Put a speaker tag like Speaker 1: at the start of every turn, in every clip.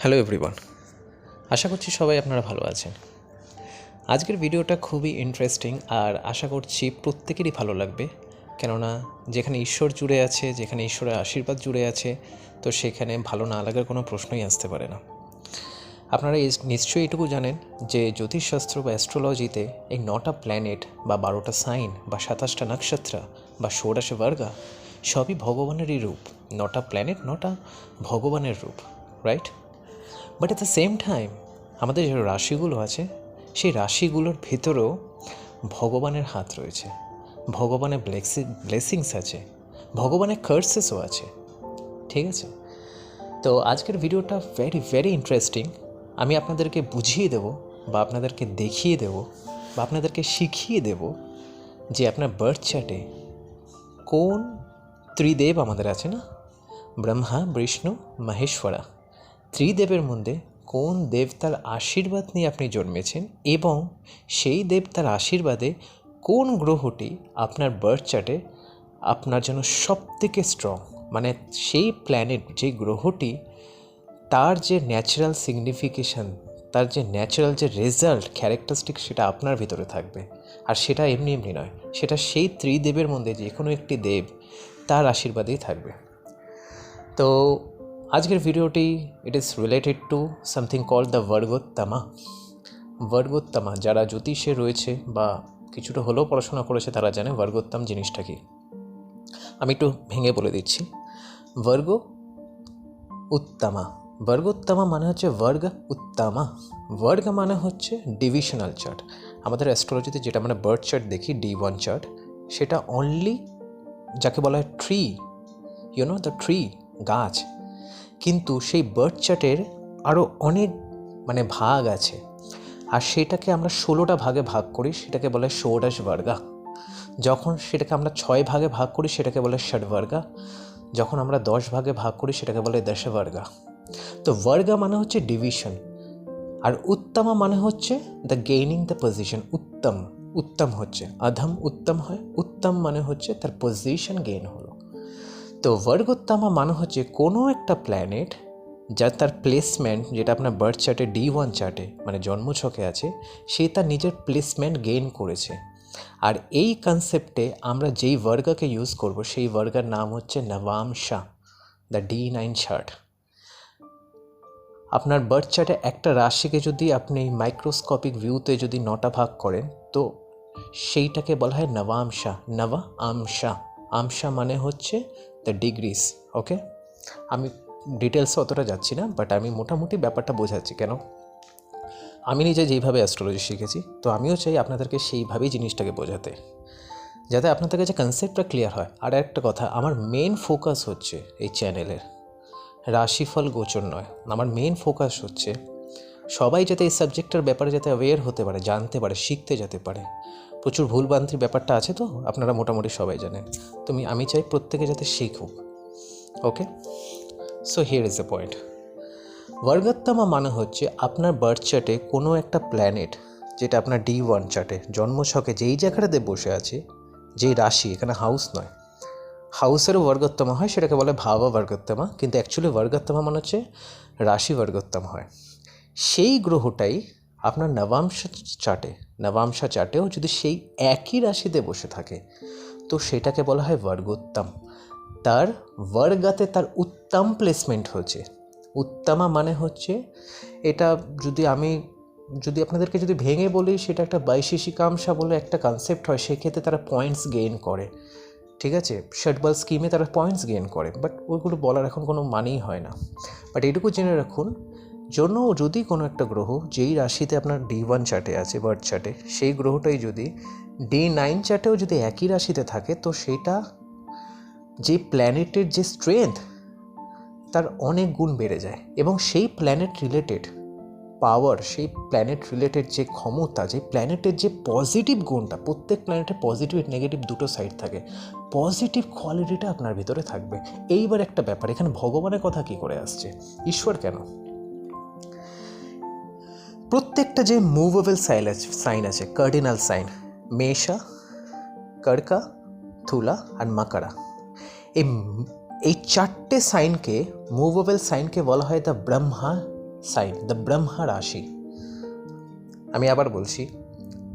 Speaker 1: Hello everyone আশা করছি সবাই আপনারা ভালো আছেন। আজকের ভিডিওটা খুবই ইন্টারেস্টিং আর আশা করছি প্রত্যেকেরই ভালো লাগবে। কেননা, যেখানে ঈশ্বর জুড়ে আছে, যেখানে ঈশ্বরের আশীর্বাদ জুড়ে আছে, তো সেখানে ভালো না লাগার কোনো প্রশ্নই আসতে পারে না। আপনারা নিশ্চয়ই এটুকু জানেন যে জ্যোতিষশাস্ত্র বা অ্যাস্ট্রোলজিতে এই নটা প্ল্যানেট বা বারোটা সাইন বা সাতাশটা নক্ষত্র বা ষোড়শে বর্গা সবই ভগবানেরই রূপ। নটা প্ল্যানেট নটা ভগবানের রূপ right but at the same time আমাদের যে রাশিগুলো আছে, সেই রাশিগুলোর ভেতরেও ভগবানের হাত রয়েছে। ভগবানের ব্লেসি ব্লেসিংস আছে। ভগবানের কার্সেসও আছে। ঠিক আছে? তো আজকের ভিডিওটা ভেরি ভেরি ইন্টারেস্টিং আমি আপনাদেরকে বুঝিয়ে দেব বা আপনাদেরকে দেখিয়ে দেব বা আপনাদেরকে শিখিয়ে দেব যে আপনার বার্থ চার্টে কোন ত্রিদেব আমাদের আছে না? ব্রহ্মা, বিষ্ণু, মহেশ্বরা। ত্রিদেবের মধ্যে কোন দেবতার আশীর্বাদ নিয়ে আপনি জন্মেছেন এবং সেই দেবতার আশীর্বাদে কোন গ্রহটি আপনার বার্থ চার্টে আপনার জন্য সবথেকে স্ট্রং মানে সেই প্ল্যানেট যে গ্রহটি তার যে ন্যাচারাল সিগনিফিকেশন তার যে ন্যাচারাল যে রেজাল্ট ক্যারেক্টারিস্টিক সেটা আপনার ভিতরে থাকবে। আর সেটা এমনি এমনি নয়, সেটা সেই ত্রিদেবের মধ্যে যে কোনো একটি দেব তার আশীর্বাদেই থাকবে। তো আজকের ভিডিওটি it is related to something call the বর্গোত্তমা বর্গোত্তমা যারা জ্যোতিষে রয়েছে বা কিছুটা হলেও পড়াশোনা করেছে, তারা জানে বর্গোত্তম জিনিসটা কি। আমি একটু ভেঙে বলে দিচ্ছি। বর্গ উত্তমা বর্গোত্তমা মানে হচ্ছে বর্গ উত্তমা বর্গ মানে হচ্ছে ডিভিশনাল চার্ট আমাদের অ্যাস্ট্রোলজিতে যেটা আমরা বার্থ চার্ট দেখি ডি ওয়ান চার্ট সেটা অনলি যাকে বলা হয় tree you know the tree গাছ। কিন্তু সেই বার্থ চার্টের আরও অনেক মানে ভাগ আছে। আর সেটাকে আমরা ষোলোটা ভাগে ভাগ করি, সেটাকে বলে ষোড়শ বর্গা। যখন সেটাকে আমরা ছয় ভাগে ভাগ করি, সেটাকে বলে ষটবর্গা যখন আমরা দশ ভাগে ভাগ করি, সেটাকে বলে দশবর্গা তো বর্গা মানে হচ্ছে ডিভিশন আর উত্তমা মানে হচ্ছে দ্য গেইনিং দ্য পজিশন উত্তম উত্তম হচ্ছে, অধম উত্তম হয়, উত্তম মানে হচ্ছে তার পজিশন গেইন হলো। তো বর্গোত্তমা মানে হচ্ছে কোনো একটা প্ল্যানেট যা তার প্লেসমেন্ট যেটা আপনার বার্থ চার্টে ডি ওয়ান চার্টে মানে জন্মছকে আছে, সে তার নিজের প্লেসমেন্ট গেইন করেছে। আর এই কনসেপ্টে আমরা যেই বর্গাকে ইউজ করব, সেই বর্গার নাম হচ্ছে নবাম শাহ দ্য ডি নাইন চার্ট আপনার বার্থ চার্টে একটা রাশিকে যদি আপনি মাইক্রোস্কোপিক ভিউতে যদি নটা ভাগ করেন, তো সেইটাকে বলা হয় নবাংশা নবা আমশা আমশা মানে হচ্ছে দ্য ডিগ্রিস ওকে আমি ডিটেলসে অতটা যাচ্ছি না বাট আমি মোটামুটি ব্যাপারটা বোঝাচ্ছি, কেন? আমি নিজে যেইভাবে অ্যাস্ট্রোলজি শিখেছি, তো আমিও চাই আপনাদেরকে সেইভাবেই জিনিসটাকে বোঝাতে। যাতে আপনাদের কাছে কনসেপ্টটা ক্লিয়ার হয়। আর একটা কথা, আমার মেন ফোকাস হচ্ছে এই চ্যানেলের রাশিফল গোচর নয়। আমার মেন ফোকাস হচ্ছে সবাই যাতে এই সাবজেক্টের ব্যাপারে যাতে অ্যাওয়্যার হতে পারে, জানতে পারে, শিখতে যেতে পারে। প্রচুর ভুল ভুলভ্রান্তির ব্যাপারটা আছে তো, আপনারা মোটামুটি সবাই জানেন। তুমি, আমি চাই প্রত্যেকে যাতে শিখুক। Okay so here is the point বর্গোত্তমা মানে হচ্ছে আপনার বার্থ চার্টে কোনো একটা প্ল্যানেট যেটা আপনার ডি ওয়ান চার্টে জন্মছকে যেই জায়গাটাতে বসে আছে, যেই রাশি, এখানে হাউস নয়। হাউসেরও বর্গোত্তমা হয়, সেটাকে বলে ভাবা বর্গোত্তমা কিন্তু অ্যাকচুয়ালি বর্গোত্তমা মানে হচ্ছে রাশি বর্গোত্তম হয়। সেই গ্রহটাই আপনার নবাংশ চার্টে নবাংশা চার্টেও যদি সেই একই রাশিতে বসে থাকে, তো সেটাকে বলা হয় বর্গোত্তম তার বর্গাতে তার উত্তম প্লেসমেন্ট হচ্ছে উত্তমা মানে হচ্ছে এটা যদি আমি, যদি আপনাদেরকে যদি ভেঙে বলি, সেটা একটা বৈশেষিকাংশা বলে একটা কনসেপ্ট হয়, সেক্ষেত্রে তারা পয়েন্টস গেইন করে। ঠিক আছে? ষটবল স্কিমে তারা পয়েন্টস গেইন করে বাট ওইগুলো বলার এখন কোনো মানেই হয় না। বাট এটুকু জেনে রাখুন জন্য যদি কোনো একটা গ্রহ, যেই রাশিতে আপনার ডি ওয়ান চার্টে আছে বার্থ চার্টে সেই গ্রহটাই যদি ডি নাইন চার্টেও যদি একই রাশিতে থাকে, তো সেটা যে প্ল্যানেটের যে স্ট্রেংথ তার অনেক গুণ বেড়ে যায়। এবং সেই প্ল্যানেট রিলেটেড পাওয়ার সেই প্ল্যানেট রিলেটেড যে ক্ষমতা, যে প্ল্যানেটের যে পজিটিভ গুণটা, প্রত্যেক প্ল্যানেটের পজিটিভ নেগেটিভ দুটো সাইড থাকে পজিটিভ কোয়ালিটিটা আপনার ভিতরে থাকবে। এইবার একটা ব্যাপার, এখানে ভগবানের কথা কি করে আসছে? ঈশ্বর কেন? প্রত্যেকটা যে মুভেবল সাইন আছে সাইন আছে কার্ডিনাল সাইন মেষা কর্কা থুলা আর মাকারা এই এই চারটে সাইনকে মুভেবল সাইনকে বলা হয় the Brahma sign the Brahma রাশি। আমি আবার বলছি,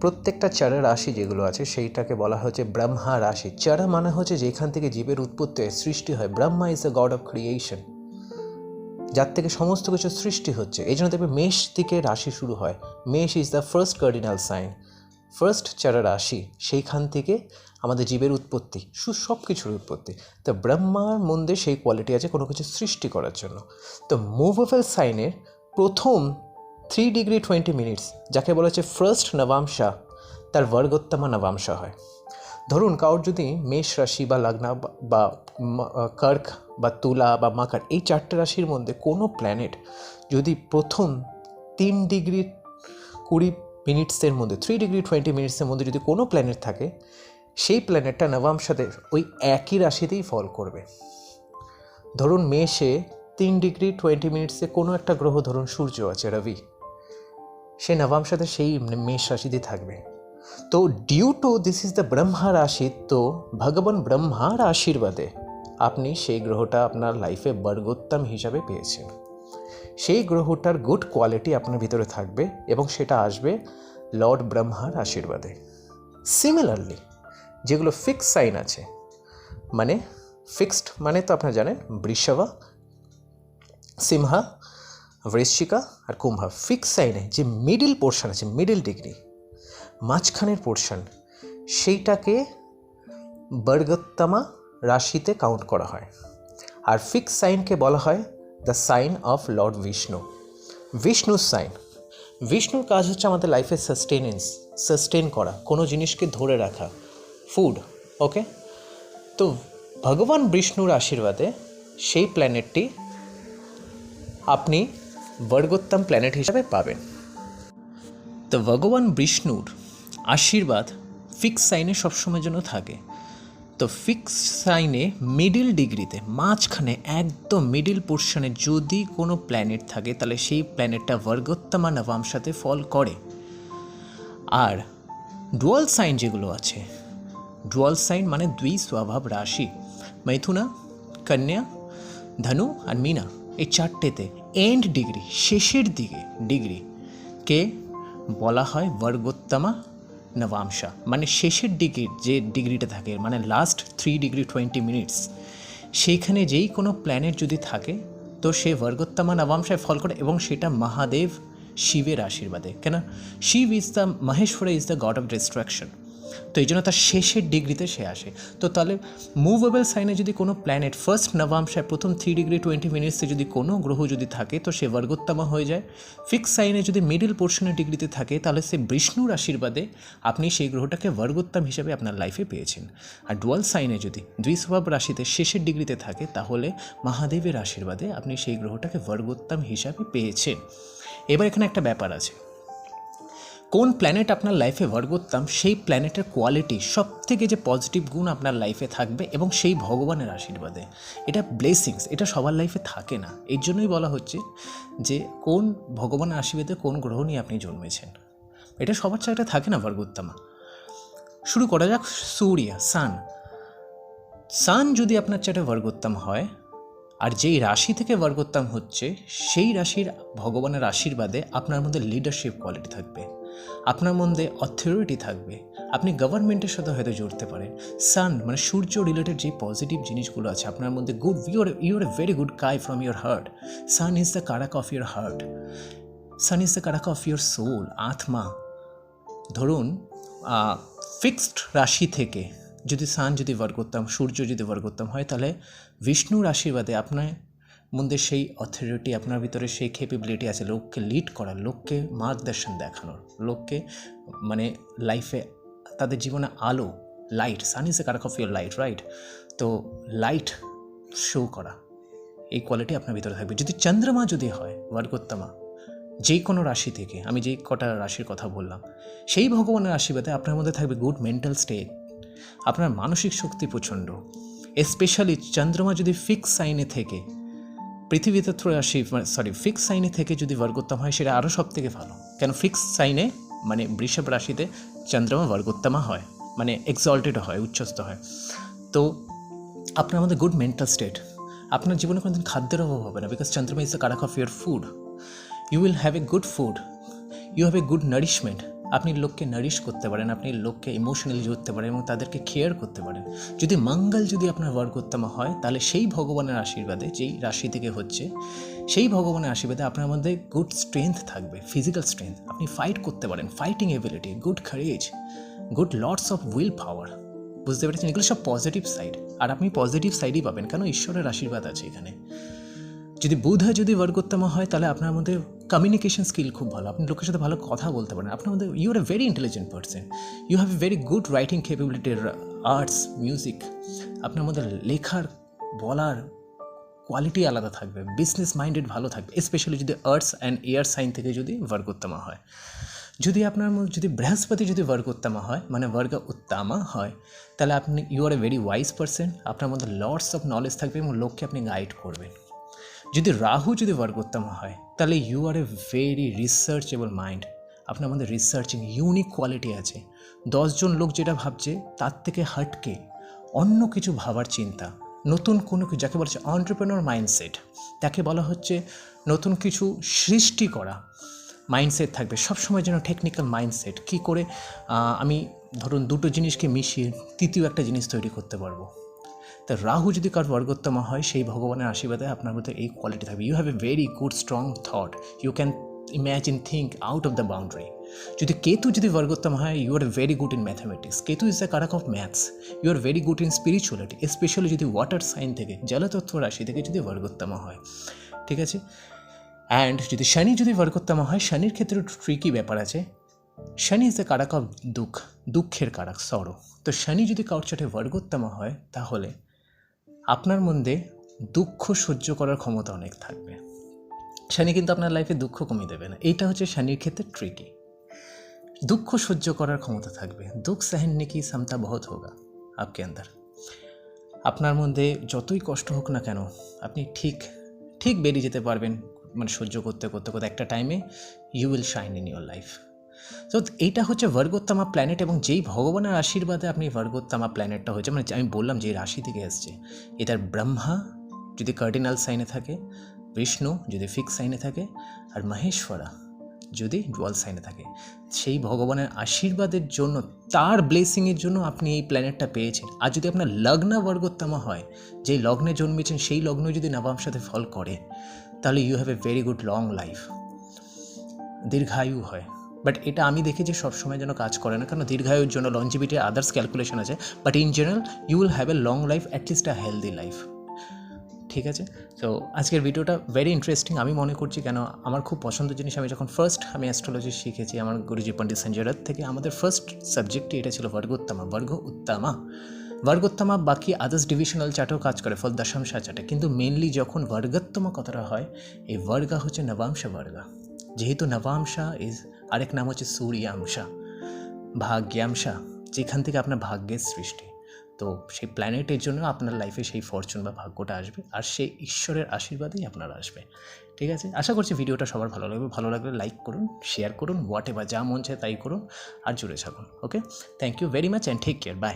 Speaker 1: প্রত্যেকটা চারা রাশি যেগুলো আছে, সেইটাকে বলা হচ্ছে ব্রহ্মা রাশি। চারা মানে হচ্ছে যেখান থেকে জীবের উৎপত্তি হয়, সৃষ্টি হয়। Brahma is the god of creation যার থেকে সমস্ত কিছু সৃষ্টি হচ্ছে। এই জন্য দেখবে মেষ থেকে রাশি শুরু হয়। মেষ is the first cardinal sign first চারা রাশি, সেইখান থেকে আমাদের জীবের উৎপত্তি, সু সব কিছুর উৎপত্তি। তো ব্রহ্মার মধ্যে সেই কোয়ালিটি আছে কোনো কিছু সৃষ্টি করার জন্য। তো মুভেবল সাইনের প্রথম থ্রি ডিগ্রি টোয়েন্টি মিনিটস যাকে বলা হচ্ছে ফার্স্ট নবাংশা, তার বর্গোত্তমা নবাংশা হয়। ধরুন কারোর যদি মেষ রাশি বা লগ্না বা- কর্ক বা তুলা বা মাকার এই চারটে রাশির মধ্যে কোনো প্ল্যানেট যদি প্রথম তিন ডিগ্রি কুড়ি মিনিটসের মধ্যে থ্রি ডিগ্রি টোয়েন্টি মিনিটসের মধ্যে যদি কোনো প্ল্যানেট থাকে, সেই প্ল্যানেটটা নবাংশাতে ওই একই রাশিতেই ফল করবে। ধরুন মেষে তিন ডিগ্রি টোয়েন্টি মিনিটসে কোনো একটা গ্রহ, ধরুন সূর্য আছে, রবি, সে নবাংশাতে সেই মেষ রাশিতেই থাকবে। তো due to this is the Brahma রাশি তো ভগবান ব্রহ্মার আশীর্বাদে আপনি সেই গ্রহটা আপনার লাইফে বর্গোত্তম হিসাবে পেয়েছেন। সেই গ্রহটার গুড কোয়ালিটি আপনার ভিতরে থাকবে এবং সেটা আসবে লর্ড ব্রহ্মার আশীর্বাদে। সিমিলারলি যেগুলো ফিক্স সাইন আছে মানে ফিক্সড মানে তো আপনারা জানেন, বৃষভা, সিংহা, বৃশ্চিকা আর কুম্ভা। ফিক্স সাইনে যে মিডিল পোর্শন আছে মিডিল ডিগ্রি মাঝখানের পোর্শন সেইটাকে বর্গোত্তমা রাশিতে কাউন্ট করা হয়। আর ফিক্স সাইনকে বলা হয় the sign of lord Vishnu বিষ্ণুর সাইন বিষ্ণুর কাজ হচ্ছে আমাদের লাইফে সাস্টেনেন্স সাস্টেন করা, কোনো জিনিসকে ধরে রাখা। ফুড ওকে তো ভগবান বিষ্ণুর আশীর্বাদে সেই প্ল্যানেটটি আপনি বর্গোত্তম প্ল্যানেট হিসাবে পাবেন। তো ভগবান বিষ্ণুর আশীর্বাদ ফিক্স সাইনে সবসময়ের জন্য থাকে। তো ফিক্স সাইনে মিডিল ডিগ্রিতে মাঝখানে একদম মিডিল পোর্শনে যদি কোনো প্ল্যানেট থাকে, তাহলে সেই প্ল্যানেটটা বর্গোত্তমা নবাংশাতে ফল করে। আর ডুয়াল সাইন যেগুলো আছে ডুয়াল সাইন মানে দুই স্বভাব রাশি, মৈথুনা, কন্যা, ধনু আর মিনা, এই চারটেতে এন্ড ডিগ্রি শেষের দিকে ডিগ্রি কে বলা হয় বর্গোত্তমা নবাংশা মানে শেষের দিকে যে ডিগ্রিটা থাকে মানে last three degree twenty minutes সেইখানে যেই কোনো প্ল্যানেট যদি থাকে, তো সে বর্গোত্তমা নবামশায় ফল করে এবং সেটা মহাদেব শিবের আশীর্বাদে। কেন? Shiva is the Maheshwar is the god of destruction তো এই জন্য তার শেষের ডিগ্রিতে সে আসে। তো তাহলে মুভেবল সাইনে যদি কোনো প্ল্যানেট ফার্স্ট নবাংশায় প্রথম থ্রি ডিগ্রি টোয়েন্টি মিনিটসে যদি কোনো গ্রহ যদি থাকে, তো সে বর্গোত্তমা হয়ে যায়। ফিক্স সাইনে যদি মিডিল পোর্শনের ডিগ্রিতে থাকে, তাহলে সে বিষ্ণুর আশীর্বাদে আপনি সেই গ্রহটাকে বর্গোত্তম হিসেবে আপনার লাইফে পেয়েছেন। আর ডুয়াল সাইনে যদি দুই স্বভাব রাশিতে শেষের ডিগ্রিতে থাকে, তাহলে মহাদেবের আশীর্বাদে আপনি সেই গ্রহটাকে বর্গোত্তম হিসাবে পেয়েছেন। এবার এখানে একটা ব্যাপার আছে। কোন প্ল্যানেট আপনার লাইফে বর্গোত্তম সেই প্ল্যানেটের কোয়ালিটি সব থেকে যে পজিটিভ গুণ আপনার লাইফে থাকবে এবং সেই ভগবানের আশীর্বাদে। এটা ব্লেসিংস এটা সবার লাইফে থাকে না। এর জন্যই বলা হচ্ছে যে, কোন ভগবানের আশীর্বাদে কোন গ্রহ নিয়ে আপনি জন্মেছেন। এটা সবার চাইটা থাকে না বর্গোত্তমা শুরু করা যাক, সূর্য সান সান যদি আপনার চাটে বর্গোত্তম হয়, আর যেই রাশি থেকে বর্গোত্তম হচ্ছে, সেই রাশির ভগবানের আশীর্বাদে আপনার মধ্যে লিডারশিপ কোয়ালিটি থাকবে। আপনার মধ্যে অথরিটি থাকবে। আপনি গভর্নমেন্টের সাথে হয়তো জড়তে পারেন। সান মানে সূর্য রিলেটেড যে পজিটিভ জিনিসগুলো আছে, আপনার মধ্যে good your your a very good chi from your heart sun is the কারাক of your heart sun is the কারাক of your soul আত্মা। ধরুন ফিক্সড রাশি থেকে যদি সান যদি বার করতাম, সূর্য যদি বার করতাম, হয় তাহলে বিষ্ণুর আশীর্বাদে আপনার মধ্যে সেই অথরিটি আপনার ভিতরে সেই ক্যাপেবিলিটি আছে লোককে লিড করার লোককে মার্গদর্শন দেখানোর, লোককে মানে লাইফে তাদের জীবনে আলো লাইট সান ইজ এ কারাক অফ ইউর লাইট রাইট তো লাইট শো করা, এই কোয়ালিটি আপনার ভিতরে থাকবে। যদি চন্দ্রমা যদি হয় বর্গোত্তমা যে কোনো রাশি থেকে, আমি যেই কটা রাশির কথা বললাম, সেই ভগবানের আশীর্বাদে আপনার মধ্যে থাকবে গুড মেন্টাল স্টেট আপনার মানসিক শক্তি প্রচণ্ড। স্পেশালি চন্দ্রমা যদি ফিক্স সাইনে থেকে পৃথিবীতে থ্রু রাশি সরি ফিক্স সাইনে থেকে যদি বর্গোত্তম হয়, সেটা আরও সব থেকে ভালো। কেন ফিক্স সাইনে মানে বৃষভ রাশিতে চন্দ্রমা বর্গোত্তমা হয় মানে এক্সল্টেড হয় উচ্চস্ত হয়। তো আপনার মধ্যে গুড মেন্টাল স্টেট আপনার জীবনে কোনোদিন খাদ্যের অভাব হবে না because Chandrama is the karak of your food you will have a good food you have a good nourishment আপনি লোককে নারিশ করতে পারেন, আপনি লোককে ইমোশনালি জুড়তে পারেন এবং তাদেরকে কেয়ার করতে পারেন। যদি মঙ্গল যদি আপনার বরকোত্তম হয়, তাহলে সেই ভগবানের আশীর্বাদে, যেই রাশি থেকে হচ্ছে, সেই ভগবানের আশীর্বাদে আপনার মধ্যে গুড স্ট্রেংথ থাকবে ফিজিক্যাল স্ট্রেংথ আপনি ফাইট করতে পারেন fighting ability good courage good lots of will power বুঝতে পেরেছেন? এগুলো সব পজিটিভ সাইড আর আপনি পজিটিভ সাইডই পাবেন, কেন? ঈশ্বরের আশীর্বাদ আছে এখানে। যদি বুধ যদি বরগোত্তম হয়, তাহলে আপনার মধ্যে কমিউনিকেশন স্কিল খুব ভালো। আপনি লোকের সাথে ভালো কথা বলতে পারেন। আপনার মধ্যে you are a very intelligent person you have a very good writing ক্যাপেবিলিটির arts music আপনার মধ্যে লেখার, বলার কোয়ালিটি আলাদা থাকবে। বিজনেস মাইন্ডেড ভালো থাকবে। স্পেশালি যদি আর্টস অ্যান্ড এয়ার সাইন থেকে যদি বরগোত্তমা হয়। যদি আপনার মধ্যে, যদি বৃহস্পতি যদি বর্গ উত্তমা হয় মানে বর্গ উত্তমা হয়, তাহলে আপনি you are a very wise person আপনার মধ্যে লর্ডস অফ নলেজ থাকবে এবং লোককে আপনি গাইড করবেন। যদি রাহু যদি বর্গোত্তম হয়, তাহলে you are a very researchable mind আপনার মধ্যে রিসার্চিং ইউনিক কোয়ালিটি আছে। দশজন লোক যেটা ভাবছে, তার থেকে হাটকে অন্য কিছু ভাবার চিন্তা। নতুন কোনো কিছু, যাকে বলা হচ্ছে অন্টারপ্রেনার মাইন্ডসেট তাকে বলা হচ্ছে নতুন কিছু সৃষ্টি করা। মাইন্ডসেট থাকবে। সবসময় যেন টেকনিক্যাল মাইন্ডসেট কী করে আমি ধরুন দুটো জিনিসকে মিশিয়ে তৃতীয় একটা জিনিস তৈরি করতে পারব। তা রাহু যদি কার বর্গোত্তম হয়, সেই ভগবানের আশীর্বাদে আপনার মধ্যে এই কোয়ালিটি থাকবে। You have a very good strong thought you can imagine think out of the boundary যদি কেতু যদি বর্গোত্তম হয় you are very good in mathematics Ketu is the karak of maths you are very good in spirituality specially যদি water sign থেকে, জলতত্ত্ব রাশি থেকে যদি বর্গোত্তম হয়। ঠিক আছে? অ্যান্ড যদি শনি যদি বরকোত্তম হয়, শনির ক্ষেত্রে ট্রিকি ব্যাপার আছে। Shani is the karak of dukkha, দুঃখের কারাক সরো তো শনি যদি কারোর চাটে বর্গোত্তম হয়, তাহলে আপনার মধ্যে দুঃখ সহ্য করার ক্ষমতা অনেক থাকবে। শনি কিন্তু আপনার লাইফে দুঃখ কমিয়ে দেবে না। এইটা হচ্ছে শনির ক্ষেত্রে ট্রিকি দুঃখ সহ্য করার ক্ষমতা থাকবে। দুঃখ সহননে কি ক্ষমতা বহুত হোগা আপকে আন্দার। আপনার মধ্যে যতই কষ্ট হোক না কেন, আপনি ঠিক ঠিক বেরিয়ে যেতে পারবেন। মানে সহ্য করতে করতে করতে একটা টাইমে you will shine in your life তো এইটা হচ্ছে বর্গোত্তমা প্ল্যানেট এবং যেই ভগবানের আশীর্বাদে আপনি বর্গোত্তমা প্ল্যানেটটা হয়েছে মানে আমি বললাম যে রাশি থেকে এসছে। এটার ব্রহ্মা যদি কার্ডিনাল সাইনে থাকে, বিষ্ণু যদি ফিক্স সাইনে থাকে, আর মহেশ্বরা যদি ডুয়াল সাইনে থাকে। সেই ভগবানের আশীর্বাদের জন্য, তার ব্লেসিংয়ের জন্য আপনি এই প্ল্যানেটটা পেয়েছেন। আর যদি আপনার লগ্ন বর্গোত্তমা হয়, যেই লগ্নে জন্মেছেন, সেই লগ্ন যদি নবাম সাথে ফল করে তাহলে you have a very good long life দীর্ঘায়ু হয়। বাট এটা আমি দেখি যে সবসময় যেন কাজ করে না। কারণ দীর্ঘায়ুর জন্য লঞ্জিভিটি আদার্স ক্যালকুলেশন আছে। But in general you will have a long life at least a healthy life ঠিক আছে? তো আজকের ভিডিওটা ভেরি ইন্টারেস্টিং আমি মনে করছি কেন, আমার খুব পছন্দের জিনিস। আমি যখন ফার্স্ট আমি অ্যাস্ট্রোলজি শিখেছি, আমার গুরুজি পণ্ডিত সঞ্জয় থেকে, আমাদের ফার্স্ট সাবজেক্টই এটা ছিল বর্গোত্তমা বর্গ উত্তমা বর্গোত্তমা বাকি আদার্স ডিভিশনাল চার্টেও কাজ করে ফল দশাংশা চার্টে কিন্তু মেনলি যখন বর্গোত্তমা কথাটা হয়, এই বর্গা হচ্ছে নবাংশ বর্গা। যেহেতু নবাংশা ইজ আরেক নাম হচ্ছে সূর্যাংশা, ভাগ্যাংশা, যেখান থেকে আপনার ভাগ্যের সৃষ্টি। তো সেই প্ল্যানেটের জন্য আপনার লাইফে সেই ফরচুন বা ভাগ্যটা আসবে আর সেই ঈশ্বরের আশীর্বাদেই আপনার আসবে। ঠিক আছে? আশা করছি ভিডিওটা সবার ভালো লাগবে। ভালো লাগলে লাইক করুন শেয়ার করুন হোয়াট এভার যা মন চায় তাই করুন আর জুড়ে থাকুন। Okay thank you very much and take care bye